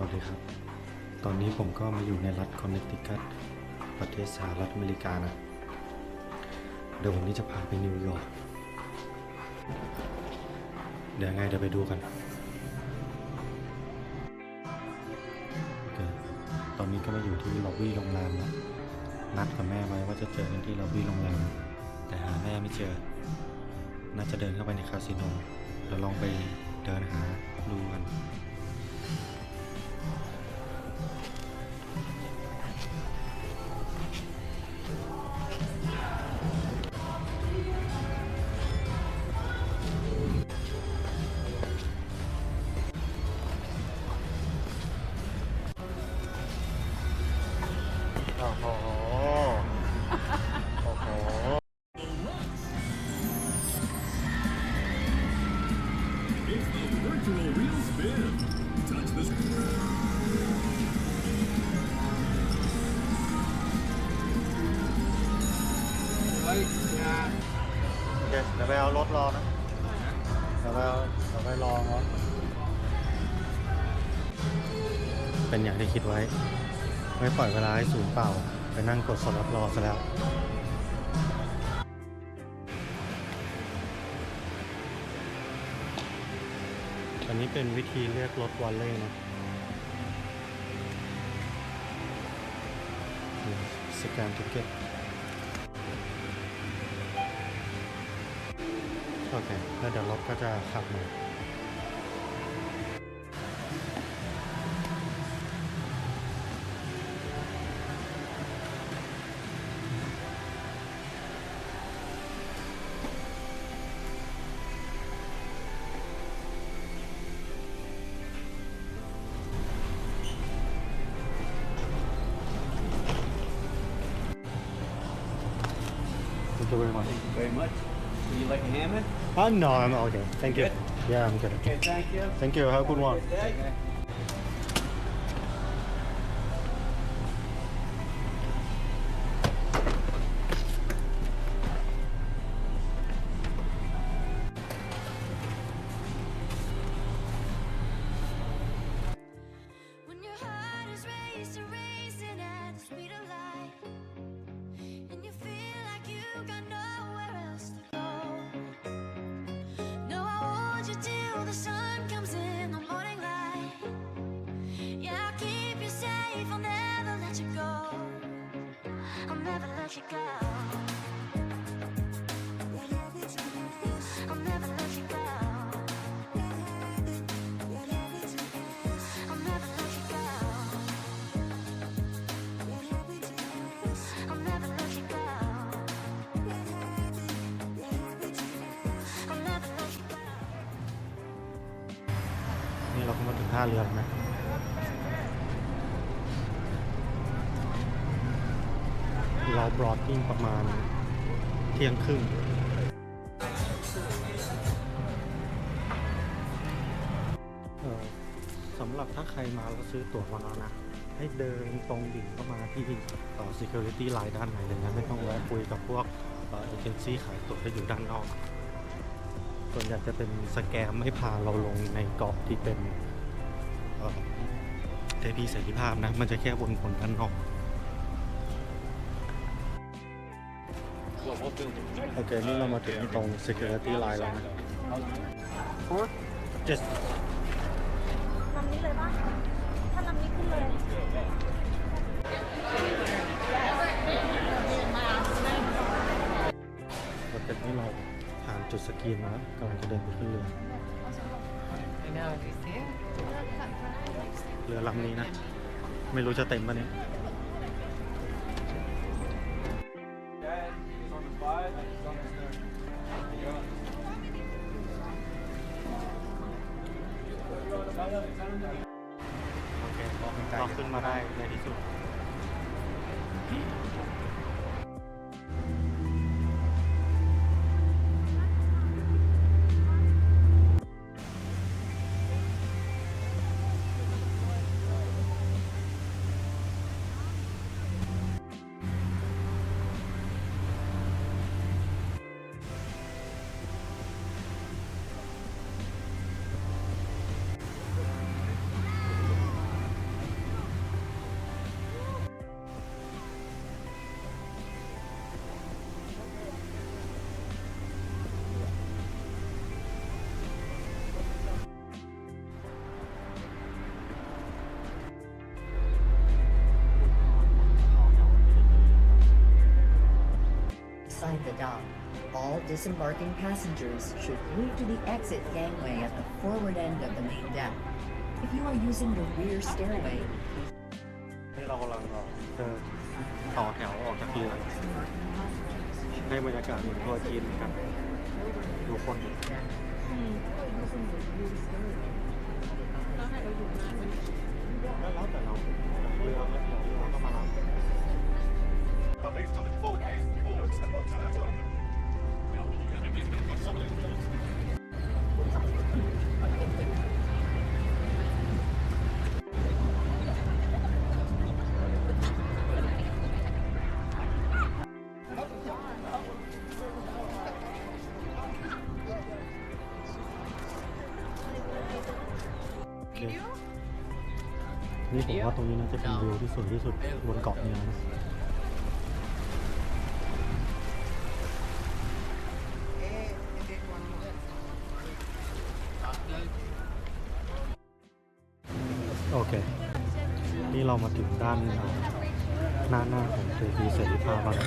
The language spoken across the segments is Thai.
วัสดีครับ ตอนนี้ผมก็มาอยู่ในรัฐคอนเนตทิคัตประเทศสหรัฐอเมริกานะ เดี๋ยววันนี้จะพาไปนิวยอร์ก เดี๋ยวไงเดี๋ยวไปดูกัน ตอนนี้ก็มาอยู่ที่ล็อบบี้โรงแรมแล้วนัดกับแม่ไว้ว่าจะเจอกันที่ล็อบบี้โรงแรม แต่หาแม่ไม่เจอ น่าจะเดินเข้าไปในคาสิโนเดี๋ยวลองไปเดินหาดูกัน เคเดี๋ยวไปเอารถรอนะเดี๋ยวไปเอาเดี๋ยวไปรอรถเป็นอย่างที่คิดไว้ ไม่ปล่อยเวลาให้สูญเปล่า ไปนั่งกดสล็อตรอซะแล้วอันนี้เป็นวิธีเรียกรถวอลเล่นะสแกนทิเก็ต เค แล้วเดี๋ยวรถก็จะขับมา Thank you very much. very much. Would you like a Hammond? Oh, no, I'm okay. Thank you. Good? Yeah, I'm good. Okay, thank you. Thank you. Have a good one. มาถึงท่าเรือแล้วนะเราบรอดกิ้งประมาณเที่ยงครึ่งสำหรับถ้าใครมาแล้วซื้อตั๋วมาแล้วนะ ให้เดินตรงดิ่งเข้ามาที่เอ่อ security line ด้านในเลยนะไม่ต้องแวะคุยกับพวกเอเอเจนซี่ขายตั๋วที่อยู่ด้านนอก ส่วนใหญ่จะเป็นสแกมไม่พาเราลงในเกาะที่เป็น เทพีเสรีภาพนะ มันจะแค่วนผลด้านนอกโอเค นี่เรามาถึงตรง security line แล้วนะ just ลำนี้เลยปะถ้าลำนี้ขึ้นเลยโอเคนี่เราผ่านจุดสกรีนมาแล้วกำลังจะเดินไปขึ้นเรือ เรือลำนี้นะ ไม่รู้จะเต็มปะเนี่ย disembarking passengers should move to the exit gangway at the forward end of the main deck. If you are using the rear stairway, ที่เรากำลังเอ่อเดินต่อแถวออกจากเรือให้บรรยากาศเหมือนทัวร์จีนเหมือนกันดูคนดิ อืมแล้วให้เราอยู่นานไหม แล้วแต่เราเรือแล้วเรือก็มารับ นี่ผมว่าตรงนี้น่าจะเป็นวิวที่สวยที่สุดบนเกาะนี้นะโอเค นี่เรามาถึงด้านอ่าหน้าหน้าของเจดีย์เสรีภาพแล้วนะ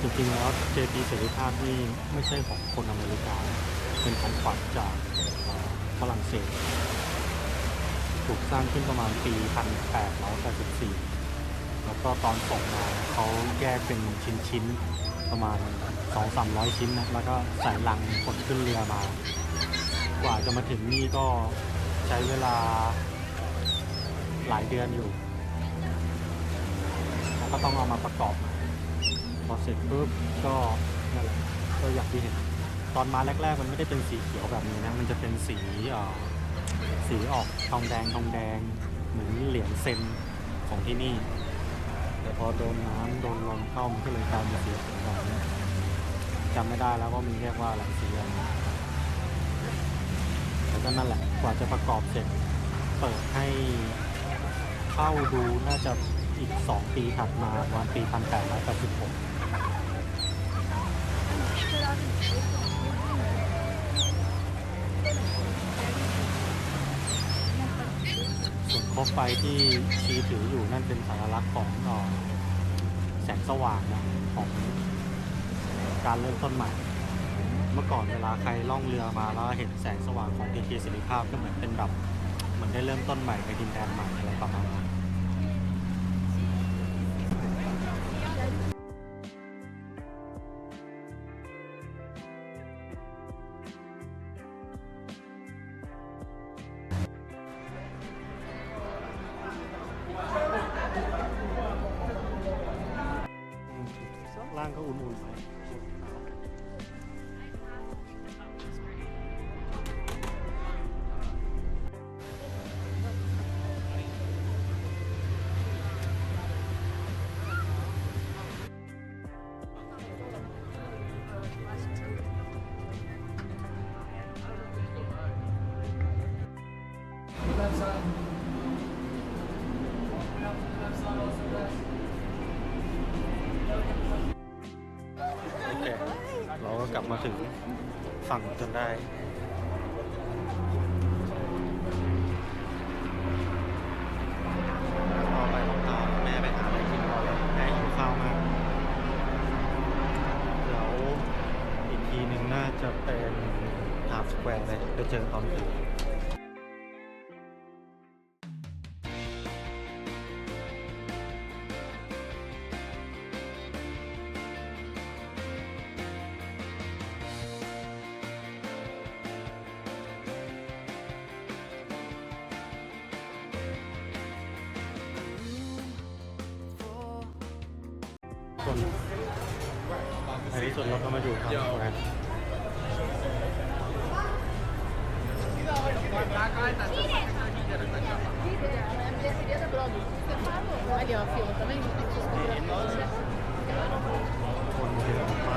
จริงๆแล้วเจดีย์เสรีภาพนี่ไม่ใช่ของคนอเมริกา เป็นของขวัญจากฝรั่งเศส ถูกสร้างขึ้นประมาณปี 1884 แล้วก็ตอนส่งมาเขาแยกเป็นชิ้นๆ ประมาณ 2-300 ชิ้นนะ แล้วก็ใส่ลังขนขึ้นเรือมา กว่าจะมาถึงนี่ก็ใช้เวลาหลายเดือนอยู่ แล้วก็ต้องเอามาประกอบ อเสร็จปุ๊บก็นั่นแหละก็อยางที่เห็นตอนมาแรก ๆ มันไม่ได้เป็นสีเขียวแบบนี้นะ มันจะเป็นสีสีออกทองแดงทองแดง เหมือนเหรียญเซนของที่นี่ แต่พอโดนน้ำโดนลมเข้ามันก็เลยกลายเป็นสีเขียวแบบนี้จำไม่ได้แล้วว่ามันเรียกว่าอะไรสีอะไรแล้วก็นั่นแหละกว่าจะประกอบเสร็จ เปิดให้เข้าดูน่าจะอีก 2 ปีถัดมาวันปี 1886 ส่วนโคมไฟที่ชีถืออยู่นั่นเป็นสัญลักษณ์ของเอ่อแสงสว่างนะของการเริ่มต้นใหม่ เมื่อก่อนเวลาใครล่องเรือมาแล้วเห็นแสงสว่างของเอเสิริภาพก็เหมือนเป็นแบบเหมือนได้เริ่มต้นใหม่ในดินแดนใหม่อะไรประมาณนั้น โอเค เราก็กลับมาถึงฝั่งจนได้ต่อไปต้องพาแม่ไปหาอะไรกินก่อนเลยแม่หิวข้าวมากเดี๋ยวอีกทีหนึ่งน่าจะเป็นทา m สแควร์เลยไปเจอตอนถึงคน คนเยอะม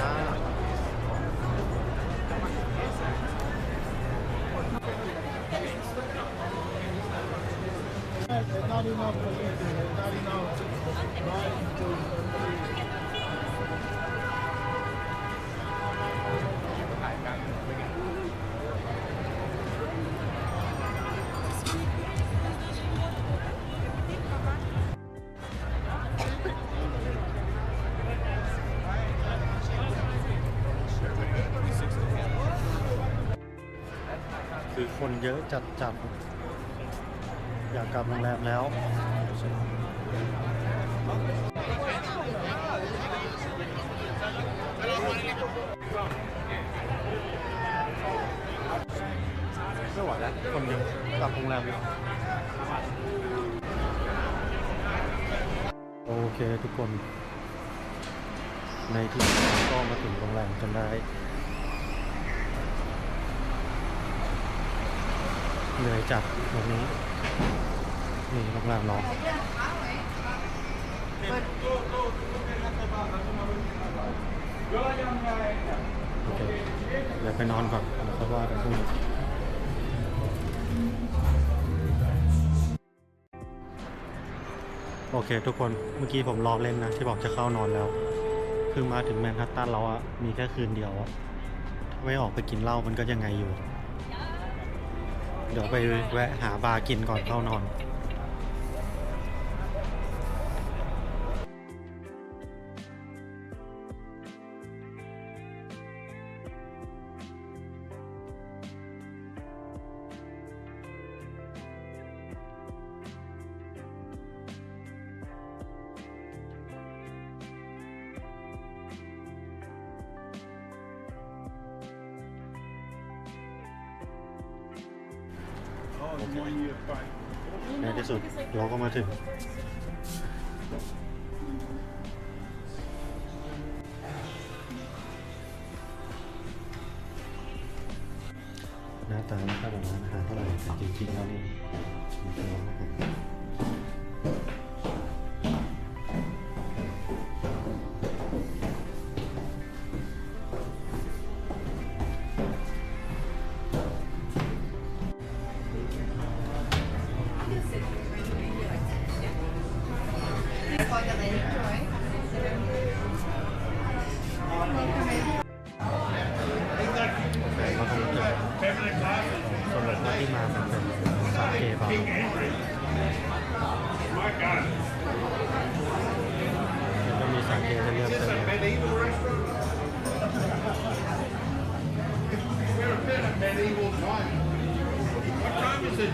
คือคนเยอะจัดจัดๆอยากกลับโรงแรมแล้ว ไม่ไหวแล้ว คนเยอะกลับโรงแรมแล้วโอเคทุกคน ในที่สุดก็มาถึงโรงแรมกันได้ เหนื่อยจัดวันนี้ นี่โรงแรมเราโอเคเดี๋ยวไปนอนก่อนแล้วค่อยว่ากันพรุ่งนี้โอเค ทุกคนเมื่อกี้ผมลอเล่นนะ ที่บอกจะเข้านอนแล้ว คือมาถึงแมนฮัตตันเราอะมีแค่คืนเดียวอะถ้าไม่ออกไปกินเหล้ามันก็ยังไงอยู่ เดี๋ยวไปแวะหาบาร์กินก่อนเข้านอน ในที่สุดเราก็มาถึงหน้าตาไม่ค่อยแบบร้านอาหารเท่าไหร่แต่จริงๆแล้วนี่มีเป็นร้านอาหาร กบาร์แล้วก็มีสาเกให้เลือกเติม What time is it?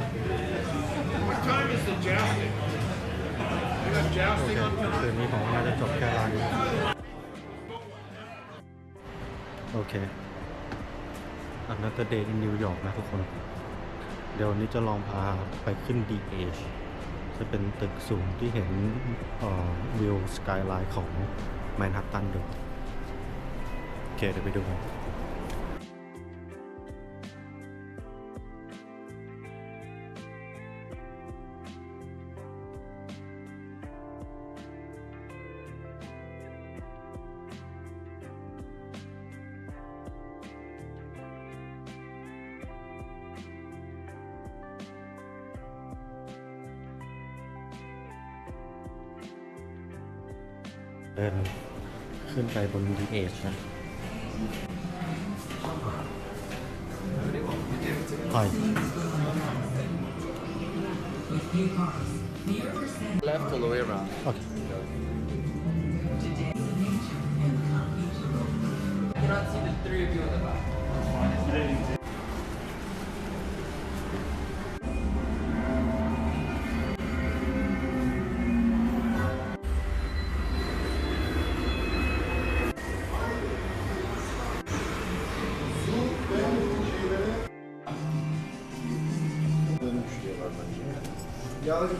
What time is the jousting? You got โอเค jousting on คืนนี้ผมน่าจะจบแค่ร้านนี้โอเค Another day in New York นะทุกคน เดี๋ยววันนี้จะลองพาไปขึ้น DH จะเป็นตึกสูงที่เห็นวิวสกายไลน์ของแมนฮัตตันดูโอเคเดี๋ยวไปดูกัน บน DH นะไป Left all the way around. โ Yandı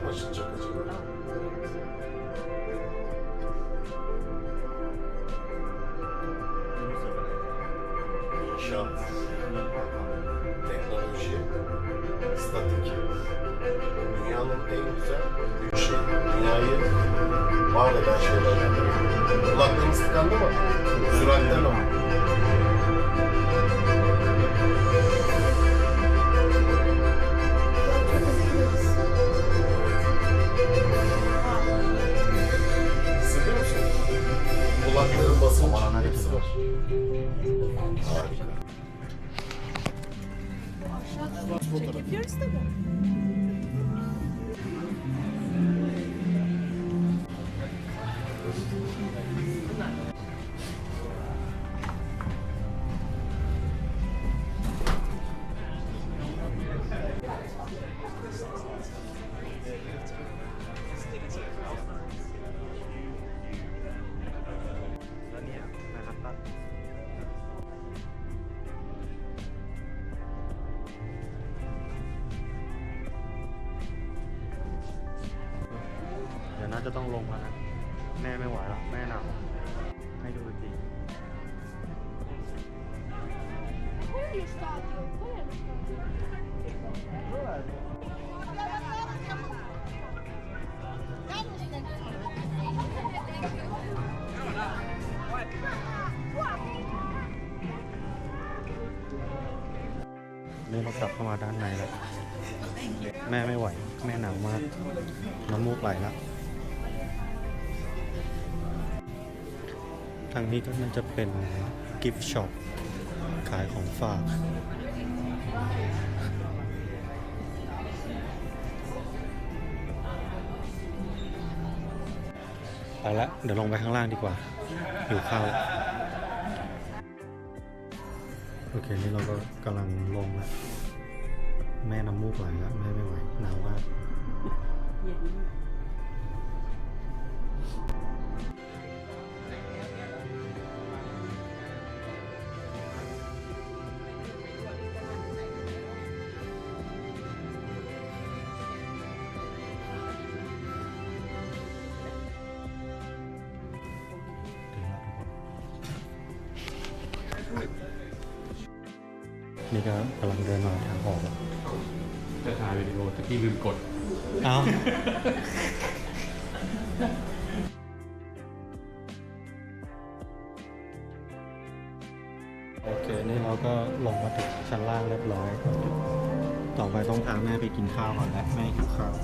mı açılacak acaba? İnşaat, teknoloji, statik. Dünyanın en güzel büyük şey. Dünyayı var eden şeylerden biri. Kulaklığımız tıkandı mı? Here's the one. จะต้องลงแล้วนะแม่ไม่ไหวแล้วแม่หนาวให้ดูอีกที Quello stadio, quello è lo stadio. Guarda! นี่เรากลับเข้ามาด้านในแล้ว แม่ไม่ไหว แม่หนาวมาก น้ำมูกไหลแล้ว ทางนี้ก็มันจะเป็นกิฟต์ช็อปขายของฝาก ไปละเดี๋ยวลงไปข้างล่างดีกว่าหิวข้าวโอเค นี่เราก็กำลังลงแล้วแม่น้ำมูกไหลแล้วแม่ไม่ไหวหนาวมาก นี่ก็กำลังเดินมาทางออกแล้วจะถ่ายวิดีโอตะกี้ลืมกด เอ้าโอเค นี่เราก็ลงมาถึงชั้นล่างเรียบร้อย ต่อไปต้องพาแม่ไปกินข้าวก่อนแล้วแม่หิวข้าว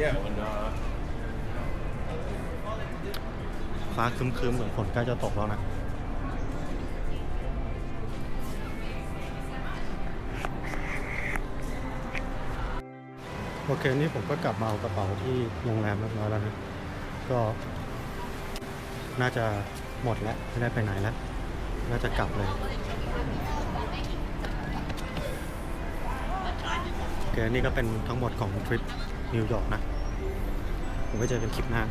Yeah when uh ฟ้าคึ้มๆเหมือนฝนใกล้จะตกแล้วนะโอเคนี่ผมก็กลับมาเอากระเป๋าที่โรงแรมเรียบร้อยแล้วนะก็ น่าจะหมดแล้วไม่ได้ไปไหนแล้ว น่าจะกลับเลยโอเคนี่ก็เป็นทั้งหมดของทริปนิวยอร์กนะผมไว้เจอกันคลิปหน้า